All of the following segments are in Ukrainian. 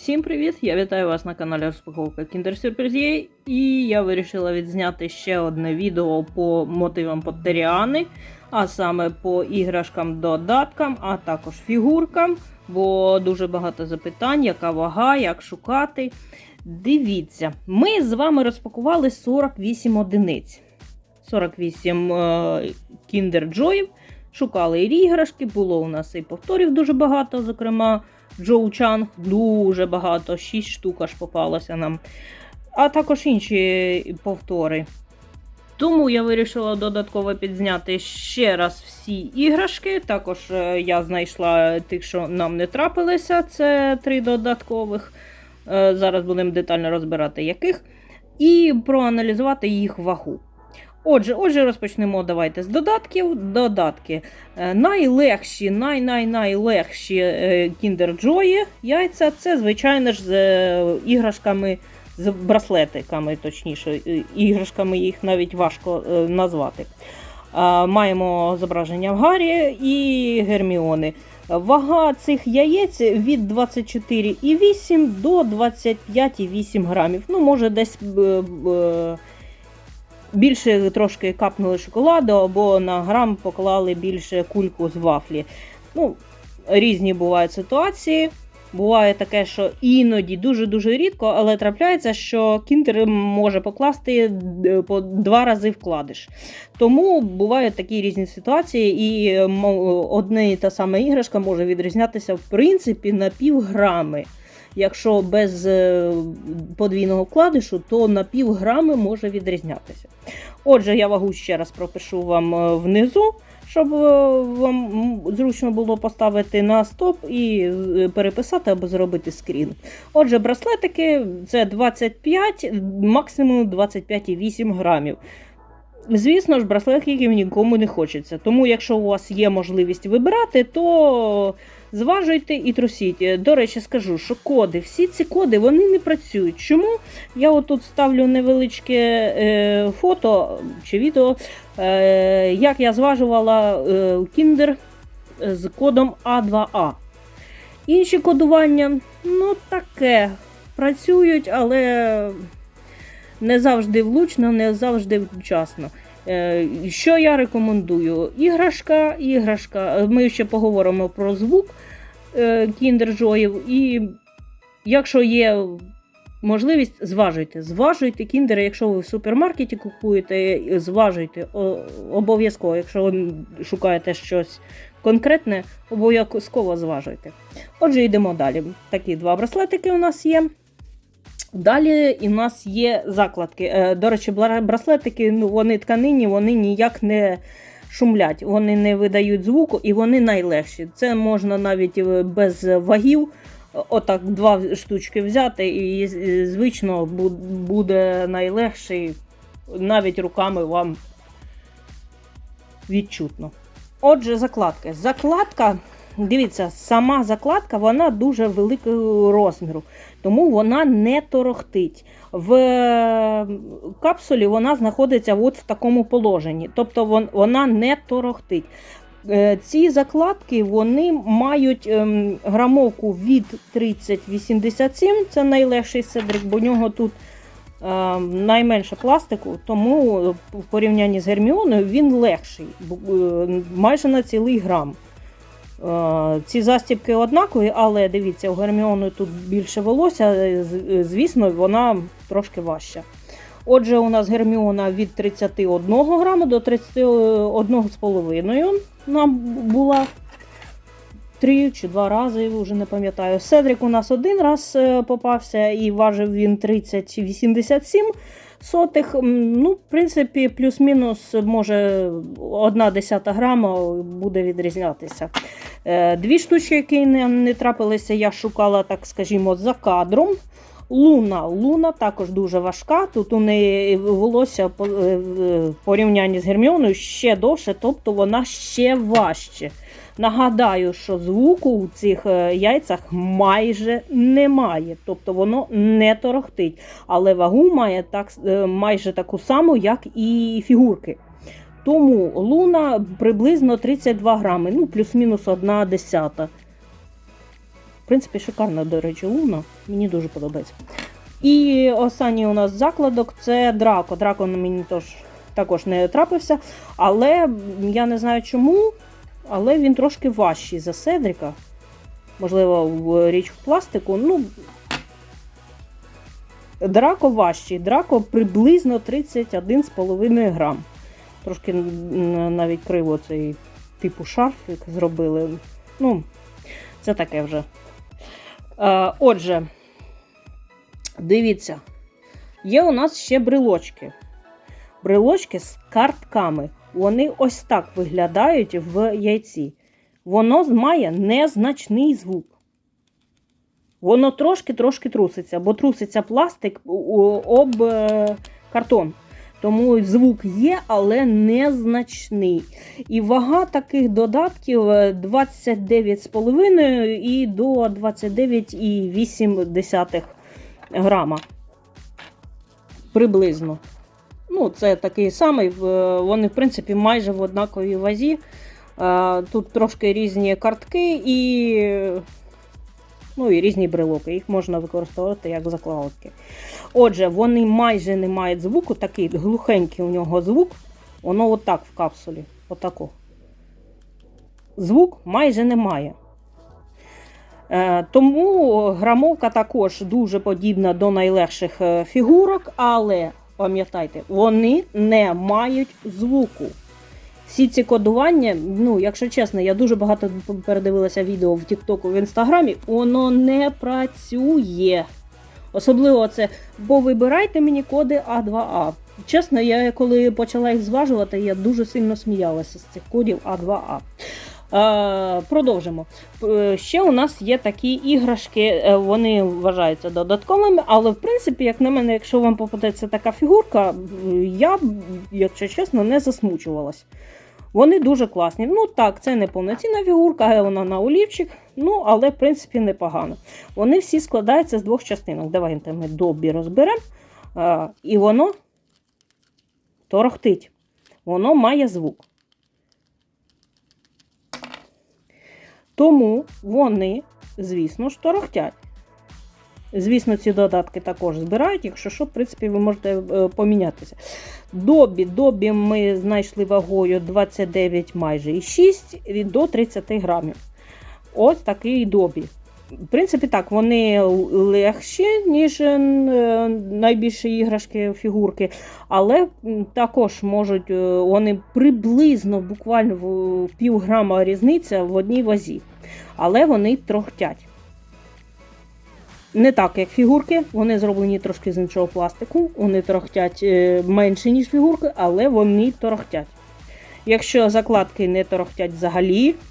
Всім привіт! Я вітаю вас на каналі Розпаковка Kinder Surprise і я вирішила відзняти ще одне відео по мотивам Поттеріани, а саме по іграшкам, додаткам, а також фігуркам, бо дуже багато запитань, яка вага, як шукати. Дивіться, ми з вами розпакували 48 одиниць. 48 е, Kinder Joy. Шукали і іграшки, було у нас і повторів дуже багато, зокрема. Джоу Чанг дуже багато, 6 штук аж попалося нам. А також інші повтори. Тому я вирішила додатково підзняти ще раз всі іграшки. Також е, я знайшла тих, що нам не трапилися, це три додаткових. Е, Зараз будемо детально розбирати яких. І проаналізувати їх вагу. Отже, отже, розпочнемо давайте з додатків. Додатки. Е, Найлегші, най-най-найлегші е, Kinder Joy яйця це, звичайно ж, з е, іграшками, з браслетиками, точніше, іграшками їх навіть важко назвати. Маємо зображення в Гаррі і Герміони. Вага цих яєць від 24,8 до 25,8 грамів. Ну, може, десь. Е, е, більше трошки капнули шоколаду, або на грам поклали більше кульку з вафлі. Ну, різні бувають ситуації. Буває таке, що іноді дуже-дуже рідко, але трапляється, що кіндер може покласти е, по два рази вкладиш. Тому бувають такі різні ситуації, і м, одна і та сама іграшка може відрізнятися в принципі на півграми. Якщо без е, подвійного вкладишу, то на півграми може відрізнятися. Отже, я вагу ще раз пропишу вам е, внизу, щоб е, вам зручно було поставити на стоп і переписати або зробити скрін. Отже, браслетики це 25, максимум 25,8 грамів. Звісно ж, браслетиків нікому не хочеться. Тому, якщо у вас є можливість вибирати, то зважуйте і трусіть. До речі, скажу, що коди, всі ці коди вони не працюють. Чому? Я отут ставлю невеличке е, фото чи відео, е, як я зважувала е, Kinder з кодом А2А. Інші кодування, ну таке, працюють, але не завжди влучно, не завжди вчасно. Е, Що я рекомендую? Іграшка, іграшка. Ми ще поговоримо про звук е, Kinder І якщо є можливість, зважуйте. Зважуйте кіндери, якщо ви в супермаркеті купуєте, зважуйте обов'язково, якщо ви шукаєте щось конкретне, обов'язково зважуйте. Отже, йдемо далі. Такі два браслетики у нас є. Далі у нас є закладки. Е, До речі, браслетики, ну, вони тканині, вони ніяк не шумлять, вони не видають звуку і вони найлегші. Це можна навіть е, без вагів. Отак два штучки взяти, і е, звично буде найлегший, навіть руками вам відчутно. Отже, закладки. Закладка, дивіться, сама закладка вона дуже великого розміру, тому вона не торохтить. В е, капсулі вона знаходиться от в такому положенні, тобто вона не торохтить. Е, Ці закладки вони мають ем, грамовку від 3087, це найлегший седрик, бо в нього тут е, найменше пластику, тому е, в порівнянні з Герміоною він легший, майже на цілий грам. Е, Ці застібки однакові, але дивіться, у Герміони тут більше волосся, е, е, звісно, вона трошки важча. Отже, у нас Герміона від 31 граму до 31,5 нам була. Три чи два рази, вже не пам'ятаю. Седрик у нас один раз попався і важив він 30,87 сотих. Ну, в принципі, плюс-мінус, може, одна десята грама буде відрізнятися. Е, Дві штучки, які не, не трапилися, я шукала, так скажімо, за кадром. Луна. Луна також дуже важка. Тут у неї волосся е, в порівнянні з Герміоною ще довше, тобто вона ще важче. Нагадаю, що звуку у цих е, яйцях майже немає, тобто воно не торохтить, але вагу має так, е, майже таку саму, як і фігурки. Тому луна приблизно 32 грами, ну плюс-мінус одна десята. В принципі, шикарна, до речі, луна. Мені дуже подобається. І останній у нас закладок це Драко. Драко мені тож, також не трапився. Але я не знаю чому, але він трошки важчий за Седріка. Можливо, в річ в пластику. Ну, Драко важчий. Драко приблизно 31,5 грам. Трошки навіть криво цей типу шарфик зробили. Ну, це таке вже. Е, отже, дивіться, є у нас ще брелочки. Брелочки з картками. Вони ось так виглядають в яйці. Воно має незначний звук. Воно трошки-трошки труситься, бо труситься пластик об е, картон. Тому звук є, але незначний. І вага таких додатків е, 29,5 і до 29,8 грама. Приблизно. Ну, це такий самий. Вони, в принципі, майже в однаковій вазі. Е, Тут трошки різні картки і, ну, і різні брелоки. Їх можна використовувати як закладки. Отже, вони майже не мають звуку, такий глухенький у нього звук. Воно отак в капсулі. Отако. Звук майже немає. Е, тому грамовка також дуже подібна до найлегших е, фігурок, але пам'ятайте, вони не мають звуку. Всі ці кодування, ну, якщо чесно, я дуже багато передивилася відео в Тіктоку в Інстаграмі, воно не працює. Особливо це, бо вибирайте мені коди А2А. Чесно, я коли почала їх зважувати, я дуже сильно сміялася з цих кодів А2А. Е, продовжимо. Е, Ще у нас є такі іграшки, е, вони вважаються додатковими, але в принципі, як на мене, якщо вам попадеться така фігурка, я якщо чесно, не засмучувалась. Вони дуже класні. Ну так, це не повноцінна фігурка, вона на олівчик, ну але в принципі непогано. Вони всі складаються з двох частинок. Давайте ми добі розберемо. І воно торохтить. Воно має звук. Тому вони, звісно ж, торохтять. Звісно, ці додатки також збирають, якщо що, в принципі, ви можете е, помінятися. Добі, добі ми знайшли вагою 29 майже і 6 до 30 грамів. Ось такий добі. В принципі, так, вони легші, ніж е, найбільші іграшки, фігурки, але також можуть е, вони приблизно буквально в пів грама різниця в одній вазі. Але вони трохтять. Не так, як фігурки, вони зроблені трошки з іншого пластику, вони торохтять е, менше, ніж фігурки, але вони торохтять. Якщо закладки не торохтять взагалі, е, е,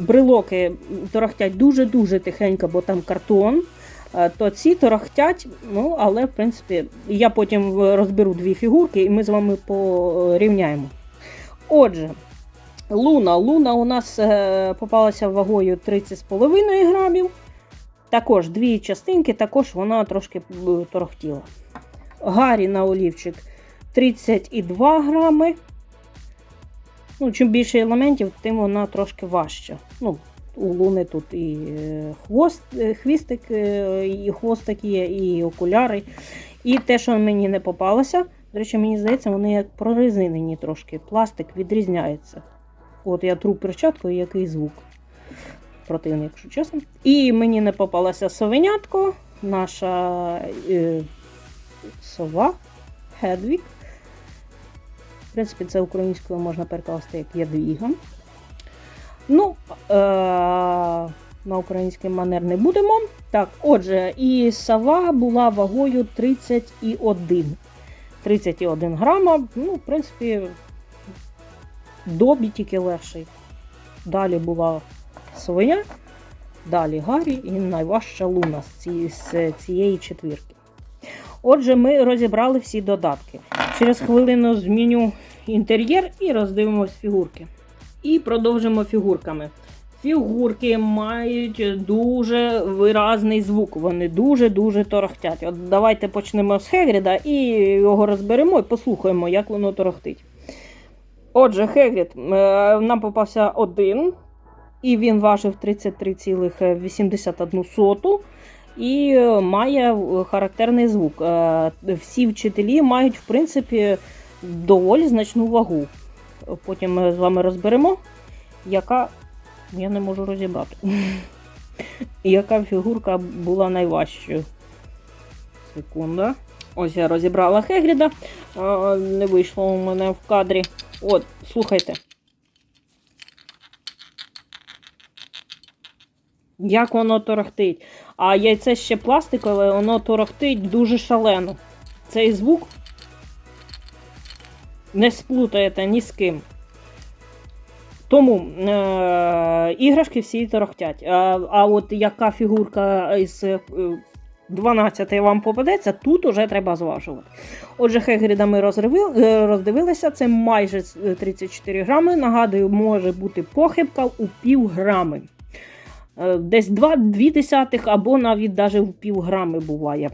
брелоки торохтять дуже-дуже тихенько, бо там картон, е, то ці торохтять, ну, але в принципі я потім розберу дві фігурки і ми з вами порівняємо. Отже, луна. Луна у нас е, попалася вагою 30,5 грамів. Також дві частинки, також вона трошки е, торохтіла. Гарі на олівчик 32 грами. Ну, чим більше елементів, тим вона трошки важча. Ну, у луни тут і е, хвост, е, хвістик, е, і хвостик є, і окуляри. І те, що мені не попалося, до речі, мені здається, вони як прорезинені трошки. Пластик відрізняється. От я тру перчаткою, який звук. Противний, якщо чесно. І мені не попалася совенятко, наша е, сова Хедвік. В принципі, це українською можна перекласти як ядвіга. Ну, е- на український манер не будемо. Так, отже, і сова була вагою 31. 31 грама. Ну, в принципі, добі тільки легший. Далі була свиня, далі Гаррі і найважча луна з цієї четвірки. Отже, ми розібрали всі додатки. Через хвилину зміню інтер'єр і роздивимось фігурки. І продовжимо фігурками. Фігурки мають дуже виразний звук. Вони дуже-дуже торохтять. От давайте почнемо з Хегріда і його розберемо і послухаємо, як воно торохтить. Отже, Хегрід, е, нам попався один і він важив 33,81 і е, має е, характерний звук. Е, Всі вчителі мають, в принципі, доволі значну вагу. Потім ми з вами розберемо, яка. Я не можу розібрати. Яка фігурка була найважчою. Секунда. Ось я розібрала Хегріда. Не вийшло у мене в кадрі. От, слухайте. Як воно торохтить. А яйце ще пластикове, воно торохтить дуже шалено. Цей звук не сплутаєте ні з ким. Тому е- іграшки всі торохтять. А, а от яка фігурка із е, 12 вам попадеться, тут уже треба зважувати. Отже, Хегріда ми е, роздивилися, це майже 34 грами. Нагадую, може бути похибка у пів грами. Е, Десь 2, 2 десятих або навіть даже в пів буває.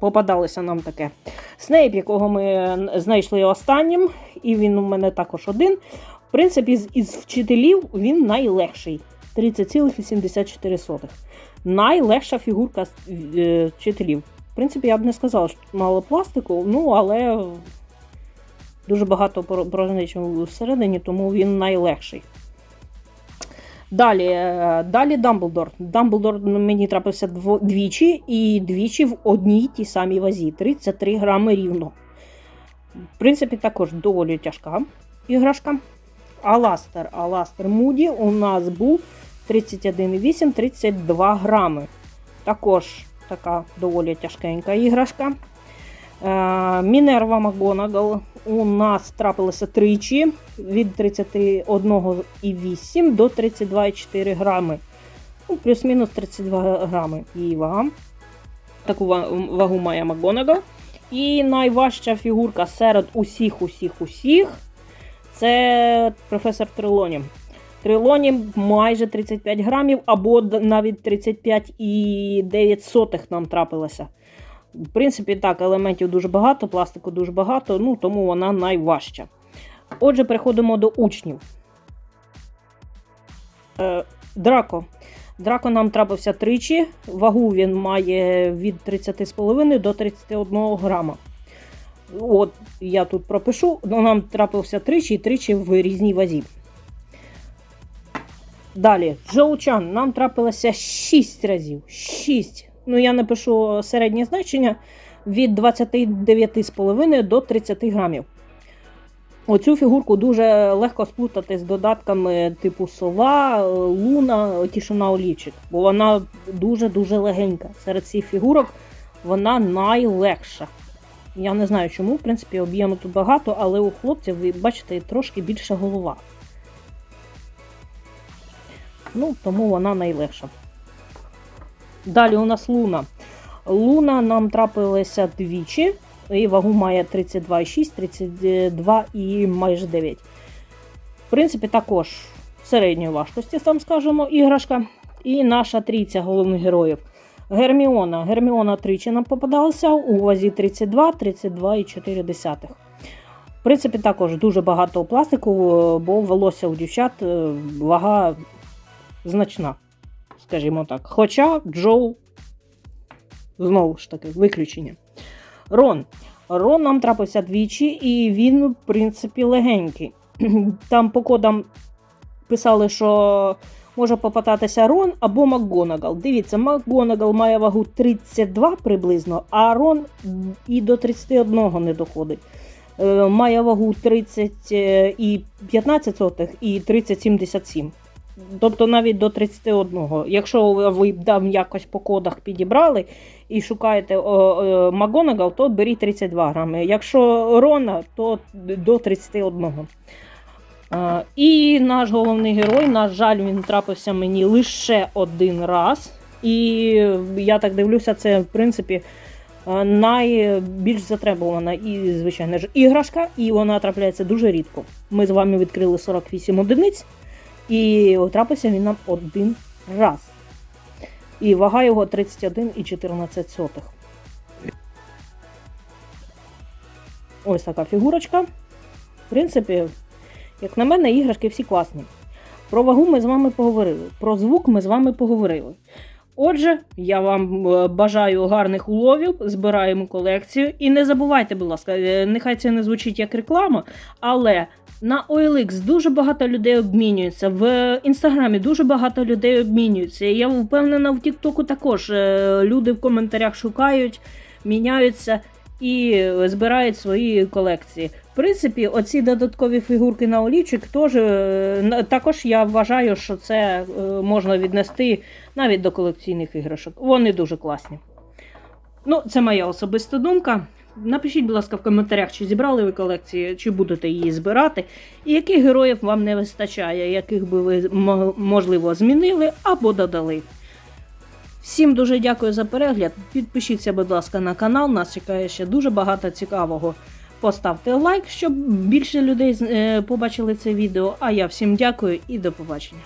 Попадалося нам таке. Снейп, якого ми знайшли останнім, і він у мене також один. В принципі, із вчителів він найлегший 30,84. Найлегша фігурка е, вчителів. В принципі, я б не сказала, що мало пластику, ну але дуже багато пор- всередині, тому він найлегший. Далі, е, далі Дамблдор. Дамблдор мені трапився двічі, і двічі в одній тій самій вазі 33 грами рівно. В принципі, також доволі тяжка іграшка. Аластер. Аластер Муді у нас був 31,8-32 грами. Також така доволі тяжкенька іграшка. Е, Мінерва Макгонагал у нас трапилося тричі від 31,8 до 32,4 грами. Ну, плюс-мінус 32 грами її вага. Таку вагу має Макгонагал. І найважча фігурка серед усіх, усіх, усіх це професор Трилоні. Трилоні майже 35 грамів, або навіть 35,9 нам трапилося. В принципі, так, елементів дуже багато, пластику дуже багато, ну тому вона найважча. Отже, переходимо до учнів. Е, Драко. Драко нам трапився тричі. Вагу він має від 30,5 до 31 грама. От, я тут пропишу, ну, нам трапився тричі і тричі в різній вазі. Далі, Джоучан нам трапилося 6 разів. 6. Ну, я напишу середнє значення від 29,5 до 30 грамів. Оцю фігурку дуже легко сплутати з додатками типу сова, луна, тішина олівчик, бо вона дуже-дуже легенька. Серед цих фігурок вона найлегша. Я не знаю чому, в принципі, об'єму тут багато, але у хлопців, ви бачите, трошки більша голова. Ну, тому вона найлегша. Далі у нас луна. Луна нам трапилася двічі. І вагу має 32,6, 32 і майже 9. В принципі, також середньої важкості, там скажемо, іграшка. І наша трійця головних героїв. Герміона. Герміона тричі нам попадалася у вазі 32, 32,4. В принципі, також дуже багато пластику, бо волосся у дівчат е, вага значна, скажімо так. Хоча Джоу, знову ж таки, виключення. Рон. Рон нам трапився двічі, і він, в принципі, легенький. Там по кодам писали, що може попадатися Рон або МакГонагал. Дивіться, МакГонагал має вагу 32 приблизно, а Рон і до 31 не доходить. Е, Має вагу 30 і 15 сотих і 30,77. Тобто навіть до 31. Якщо ви- там якось по кодах підібрали і шукаєте е, Магонагал, то беріть 32 грами. Якщо Рона, то до 31. А, і наш головний герой, на жаль, він трапився мені лише один раз. І я так дивлюся, це в принципі е, найбільш затребувана і, звичайно ж, іграшка, і вона трапляється дуже рідко. Ми з вами відкрили 48 одиниць, і трапився він нам один раз. І вага його 31,14. Ось така фігурочка. В принципі, як на мене, іграшки всі класні. Про вагу ми з вами поговорили, про звук ми з вами поговорили. Отже, я вам е, бажаю гарних уловів, збираємо колекцію. І не забувайте, будь ласка, е, нехай це не звучить як реклама, але на OLX дуже багато людей обмінюється. В інстаграмі дуже багато людей обмінюються. Я впевнена, в Тіктоку також е, люди в коментарях шукають, міняються і збирають свої колекції. В принципі, оці додаткові фігурки на олівчик теж, е, також я вважаю, що це е, можна віднести навіть до колекційних іграшок. Вони дуже класні. Ну, це моя особиста думка. Напишіть, будь ласка, в коментарях, чи зібрали ви колекцію, чи будете її збирати, і яких героїв вам не вистачає, яких би ви можливо змінили або додали. Всім дуже дякую за перегляд. Підпишіться, будь ласка, на канал. Нас чекає ще дуже багато цікавого. Поставте лайк, щоб більше людей е, побачили це відео. А я всім дякую і до побачення.